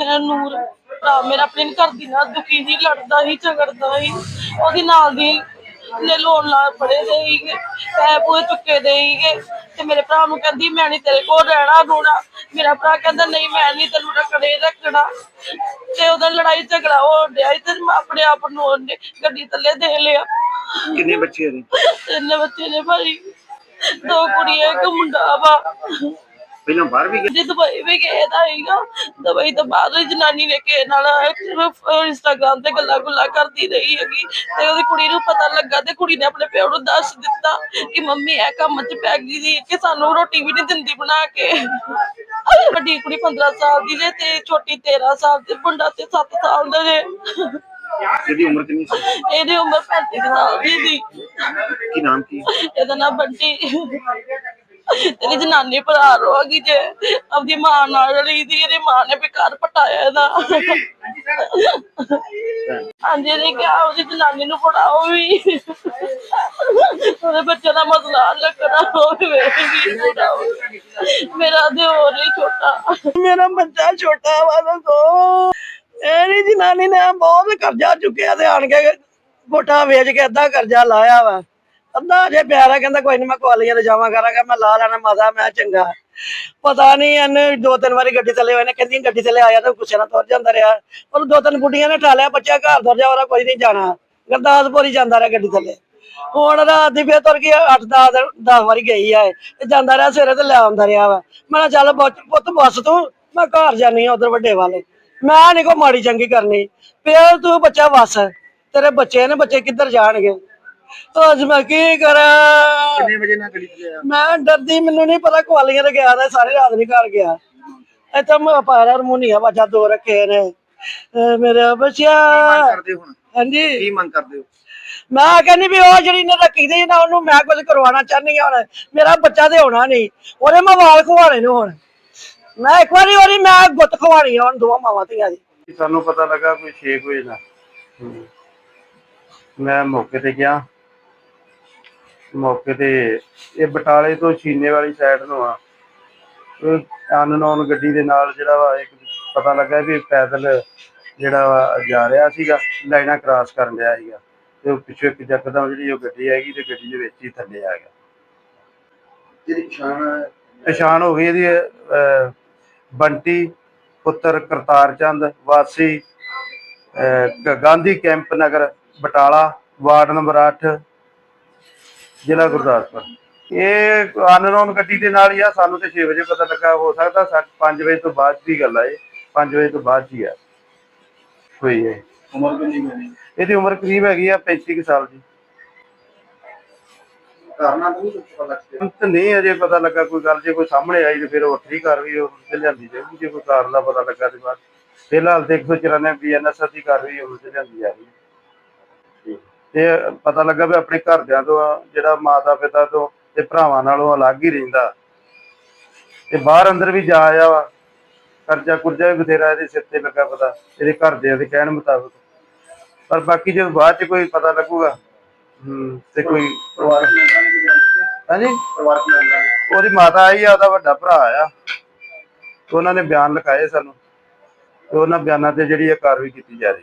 ਮੇਰਾ ਨੂਰ ਭਰਾ ਮੇਰਾ ਆਪਣੇ ਘਰ ਦੀ ਨਾਲ ਦੁਖੀ ਸੀ ਲੜਦਾ ਸੀ ਝਗੜਦਾ ਸੀ ਉਹਦੀ ਨਾਲ ਦੀ ਨੇ ਲੋਨ ਲਾ ਫੜੇ ਦੇ ਸੀਗੇ ਪੈਸੇ ਪੂਏ ਚੁੱਕੇ ਦੇ ਸੀਗੇ। ਤੇ ਮੇਰੇ ਭਰਾ ਨੂੰ ਕਹਿੰਦੀ ਮੈਂ ਨਹੀਂ ਤੇਰੇ ਕੋਲ ਰਹਿਣਾ ਰੋਣਾ। ਮੇਰਾ ਭਰਾ ਕਹਿੰਦਾ ਨਹੀਂ ਮੈਂ ਨਹੀਂ ਤੈਨੂੰ ਰੱਖਣੇ ਰੱਖਣਾ। ਤੇ ਉਹਦਾ ਲੜਾਈ ਝਗੜਾ ਹੋ ਡਿਆ ਸੀ ਤੇ ਮੈਂ ਆਪਣੇ ਆਪ ਨੂੰ ਉਹਨੇ ਗੱਡੀ ਥੱਲੇ ਦੇ ਲਿਆ। ਕਿੰਨੇ ਬੱਚੇ ਨੇ? ਤਿੰਨ ਬੱਚੇ ਨੇ ਭਾਈ ਦੋ ਕੁੜੀਆਂ ਇੱਕ ਮੁੰਡਾ ਵਾ। ਪਹਿਲਾਂ ਬਾਹਰ ਵੀ ਗਏ? ਜੇ ਦੁਬਈ ਵੀ ਗਏ ਦਾ ਹੈਗਾ ਦੁਬਈ ਤੋਂ ਬਾਅਦ ਉਹ ਜਨਾਨੀ ਨੇ ਕਿਸੇ ਨਾਲ ਇੰਸਟਾਗ੍ਰਾਮ ਤੇ ਗੱਲਾਂ ਗੁੱਲਾਂ ਕਰਦੀ ਰਹੀ ਹੈਗੀ। ਤੇ ਉਹਦੀ ਕੁੜੀ ਨੂੰ ਪਤਾ ਲੱਗਾ ਤੇ ਕੁੜੀ ਨੇ ਆਪਣੇ ਪਿਓ ਨੂੰ ਦੱਸ ਦਿੱਤਾ ਕਿ ਮੰਮੀ ਇਹ ਕੰਮ 'ਚ ਪੈ ਗਈ ਸੀ ਕਿ ਸਾਨੂੰ ਰੋਟੀ ਵੀ ਨਹੀਂ ਦਿੰਦੀ ਬਣਾ ਕੇ। ਵੱਡੀ ਕੁੜੀ 15 ਸਾਲ ਦੀ ਜੇ ਤੇ ਛੋਟੀ 13 ਸਾਲ ਦੀ ਮੁੰਡਾ ਤੇ 7 ਸਾਲ ਦਾ ਜੇ। ਇਹਦੀ ਉਮਰ ਕਿੰਨੀ ਸੀ? ਇਹਦੀ ਉਮਰ 35 ਕੁ ਸਾਲ ਦੀ ਸੀ। ਕੀ ਨਾਮ ਕੀ? ਇਹਦਾ ਨਾਮ ਬੰਟੀ। ਤੇਰੀ ਜਨਾਨੀ ਭਰਾ ਰੋਗੀ ਜੇ, ਆਪਦੀ ਮਾਂ ਨਾਲ ਰਲੀ ਦੀ ਇਹਦੀ ਮਾਂ ਨੇ ਵੀ ਘਰ ਪਟਾਇਆ ਇਹਦਾ। ਹਾਂਜੀ ਨੇ ਕਿਹਾ ਉਹਦੀ ਜਨਾਨੀ ਨੂੰ ਪੜਾਓ ਵੀ। ਉਹਦੇ ਬੱਚੇ ਦਾ ਮਸਲਾ ਹੱਲ ਕਰਾਓ ਵੀ ਵੇਖੀ ਪੜਾਓ ਮੇਰਾ ਦਿਓਰ ਹੀ ਛੋਟਾ। ਮੇਰਾ ਬੱਚਾ ਛੋਟਾ ਵਾ, ਦੱਸੋ। ਇਹਦੀ ਜਨਾਨੀ ਨੇ ਬਹੁਤ ਕਰਜ਼ਾ ਚੁੱਕਿਆ ਤੇ ਆਣ ਕੇ ਗੋਟਾ ਵੇਚ ਕੇ ਅੱਧਾ ਕਰਜ਼ਾ ਲਾਇਆ ਵਾ। ਅੱਧਾ ਜੇ ਪਿਆਰਾ ਕਹਿੰਦਾ ਕੋਈ ਨਹੀਂ ਮੈਂ ਕੁਆਲੀਆਂ ਤੇ ਜਾਵਾਂ ਕਰਾਂਗਾ, ਮੈਂ ਲਾ ਲੈਣਾ ਮਾਤਾ, ਮੈਂ ਚੰਗਾ। ਪਤਾ ਨਹੀਂ ਇਹਨੇ ਦੋ ਤਿੰਨ ਵਾਰੀ ਗੱਡੀ ਥੱਲੇ ਹੋਏ ਨੇ, ਕਹਿੰਦੀ ਗੱਡੀ ਥੱਲੇ ਆਇਆ ਤਾਂ ਗੁੱਸੇ ਨਾਲ ਤੁਰ ਜਾਂਦਾ ਰਿਹਾ। ਉਹ ਦੋ ਤਿੰਨ ਗੁੱਡੀਆਂ ਨੇ ਠਾਲਿਆ, ਬੱਚਾ ਘਰ ਤੁਰ ਜਾ, ਉਹਦਾ ਕੋਈ ਨਹੀਂ ਜਾਣਾ। ਗੁਰਦਾਸਪੁਰ ਹੀ ਜਾਂਦਾ ਰਿਹਾ ਗੱਡੀ ਥੱਲੇ। ਹੁਣ ਰਾਤ ਦੀ ਫੇਰ ਤੁਰ ਕੇ 8 10 10 ਵਾਰੀ ਗਈ ਆ ਇਹ, ਤੇ ਜਾਂਦਾ ਰਿਹਾ ਸਵੇਰੇ ਤੇ ਲੈ ਆਉਂਦਾ ਰਿਹਾ ਵਾ। ਮੈਂ ਕਿਹਾ ਚੱਲ ਪੁੱਤ ਪੁੱਤ ਬੱਸ ਤੂੰ, ਮੈਂ ਘਰ ਜਾਨੀ ਆ ਉਧਰ ਵੱਡੇ ਵਾਲੇ। ਮੈਂ ਨੀ ਕੋ ਮਾੜੀ ਚੰਗੀ ਕਰਨੀ। ਪਿਆ ਤੂੰ ਬੱਚਾ ਵਸ ਤੇਰੇ ਬੱਚੇ ਨੇ ਬੱਚੇ ਕਿੱਧਰ ਜਾਣਗੇ? ਅੱਜ ਮੈਂ ਕੀ ਕਰਾਂ? ਕਿੰਨੇ ਵਜੇ ਨਾਲ ਤੇ ਆਇਆ ਮੈਂ ਡਰਦੀ ਮੈਨੂੰ ਨਹੀਂ ਪਤਾ ਕੁਆਲੀਆਂ ਤੇ ਗਿਆ ਤਾਂ ਸਾਰੀ ਰਾਤ ਨਹੀਂ ਘਰ ਗਿਆ। ਇੱਥੇ ਮੈਂ ਪਾਰਾ ਰਮੂਨੀਆ ਬਾਜਾ ਦੋ ਰੱਖੇ ਨੇ। ਅਹ ਮੇਰੇ ਬੱਚਿਆ। ਮੰਗ ਕਰਦੇ ਹੋ ਹੁਣ? ਹਾਂਜੀ। ਕੀ ਮੰਗ ਕਰਦੇ ਹੋ? ਮੈਂ ਕਹਿੰਦੀ ਵੀ ਉਹ ਜਿਹੜੀ ਨੇ ਰੱਖੀ ਦੀ ਨਾ ਉਹਨੂੰ ਮੈਂ ਕੁਝ ਕਰਵਾਉਣਾ ਚਾਹਨੀ ਆ ਹੁਣ। ਮੇਰਾ ਬੱਚਾ ਤੇ ਹੋਣਾ ਨਹੀਂ ਉਹਦੇ ਮੈਂ ਵਾਲ ਖਵਾਣੇ ਨੇ ਹੁਣ। ਮੈਂ ਇੱਕ ਵਾਰੀ ਉਹਦੀ ਮੈਂ ਗੁੱਤ ਖਵਾਣੀ ਆ ਹੁਣ ਦੋਵਾਂ ਮਾਵਾਂ ਧੀਆਂ ਦੀ। ਸਾਨੂੰ ਪਤਾ ਲੱਗਾ ਕੋਈ 6 ਵਜੇ ਦਾ। ਮੈਂ ਮੌਕੇ ਤੇ ਗਿਆ। ਮੌਕੇ ਤੇ ਇਹ ਬਟਾਲੇ ਤੋਂ ਛੀਨੇ ਵਾਲੀ ਸਾਈਡ ਨੂੰ ਆ। ਅਨਨੋਨ ਗੱਡੀ ਦੇ ਨਾਲ ਜਿਹੜਾ ਵਾ ਇੱਕ ਪਤਾ ਲੱਗਾ ਵੀ ਪੈਦਲ ਜਿਹੜਾ ਵਾ ਜਾ ਰਿਹਾ ਸੀਗਾ ਲਾਈਨਾਂ ਕ੍ਰਾਸ ਕਰਨ ਰਿਹਾ ਸੀਗਾ। ਤੇ ਉਹ ਪਿੱਛੇ ਇੱਕ ਜੱਕਦਮ ਜਿਹੜੀ ਉਹ ਗੱਡੀ ਹੈਗੀ ਤੇ ਗੱਡੀ ਦੇ ਵਿੱਚ ਹੀ ਥੱਲੇ ਆ ਗਿਆ। ਜਿਹੜੀ ਪਛਾਣ ਪਛਾਣ ਹੋ ਗਈ ਇਹਦੀ ਅਹ, ਬੰਟੀ ਪੁੱਤਰ ਕਰਤਾਰ ਚੰਦ ਵਾਸੀ ਅਹ, ਗ- Gandhi camp Nagar Batala ward number 8 ਜ਼ਿਲ੍ਹਾ ਗੁਰਦਾਸਪੁਰ। ਇਹ ਅਨਨੋਨ ਗੱਡੀ ਦੇ ਨਾਲ ਹੀ ਆ ਸਾਨੂੰ ਤੇ 6 ਵਜੇ ਪਤਾ ਲੱਗਾ ਹੋ ਸਕਦਾ 5 ਵਜੇ ਤੋਂ ਬਾਅਦ ਦੀ ਗੱਲ ਆ ਇਹ। 5 ਵਜੇ ਤੋਂ ਬਾਅਦ ਹੀ ਆ। ਹੋਈ ਹੈ ਉਮਰ ਕਿੰਨੀ ਹੈ ਇਹਦੀ ਉਮਰ ਕਰੀਬ ਹੈਗੀ ਆ 35 ਕੁ ਸਾਲ ਦੀ। ਕਾਰਨਾਂ ਨਹੀਂ ਪਤਾ ਲੱਗਦਾ ਨਹੀਂ ਅਜੇ ਪਤਾ ਲੱਗਾ ਕੋਈ ਗੱਲ ਜੇ ਕੋਈ ਸਾਹਮਣੇ ਆਈ ਤੇ ਫਿਰ ਉਹ ਵੱਖਰੀ ਕਾਰਵਾਈ ਉਹ ਤੇ ਲਿਆਂਦੀ ਜਾਊਗੀ ਜੇ ਕੋਈ ਕਾਰਨ ਦਾ ਪਤਾ ਲੱਗਾ ਤੇ ਬਾਅਦ। ਫਿਲਹਾਲ ਤੇ 194 ਬੀਐਨਐਸ ਦੀ ਕਾਰਵਾਈ ਉਹ ਤੇ ਲਿਆਂਦੀ ਜਾ ਰਹੀ ਹੈ। ਤੇ ਪਤਾ ਲੱਗਾ ਵੀ ਆਪਣੇ ਘਰਦਿਆਂ ਤੋਂ ਜਿਹੜਾ ਮਾਤਾ ਪਿਤਾ ਤੋਂ ਤੇ ਭਰਾਵਾਂ ਨਾਲੋਂ ਅਲੱਗ ਹੀ ਰਹਿੰਦਾ। ਤੇ ਬਾਹਰ ਅੰਦਰ ਵੀ ਜਾ ਆਇਆ ਵਾ। ਕਰਜ਼ਾ ਕੁਰਜ਼ਾ ਵੀ ਬਥੇਰਾ ਇਹਦੇ ਸਿਰ ਤੇ ਲੱਗਾ ਪਤਾ ਇਹਦੇ ਘਰਦਿਆਂ ਦੇ ਕਹਿਣ ਮੁਤਾਬਕ। ਪਰ ਬਾਕੀ ਜਦੋਂ ਬਾਅਦ ਚ ਕੋਈ ਪਤਾ ਲੱਗੂਗਾ ਹੂੰ ਤੇ ਕੋਈ ਕੀਤੀ ਹਾਂਜੀ? ਨੇ? ਉਹਦੀ ਮਾਤਾ ਆਈ ਆ ਉਹਦਾ ਵੱਡਾ ਭਰਾ ਆ। ਉਹਨਾਂ ਨੇ ਬਿਆਨ ਲਿਖਾਏ ਸਾਨੂੰ। ਤੇ ਉਹਨਾਂ ਬਿਆਨਾਂ ਤੇ ਜਿਹੜੀ ਇਹ ਕਾਰਵਾਈ ਕੀਤੀ ਜਾ ਰਹੀ।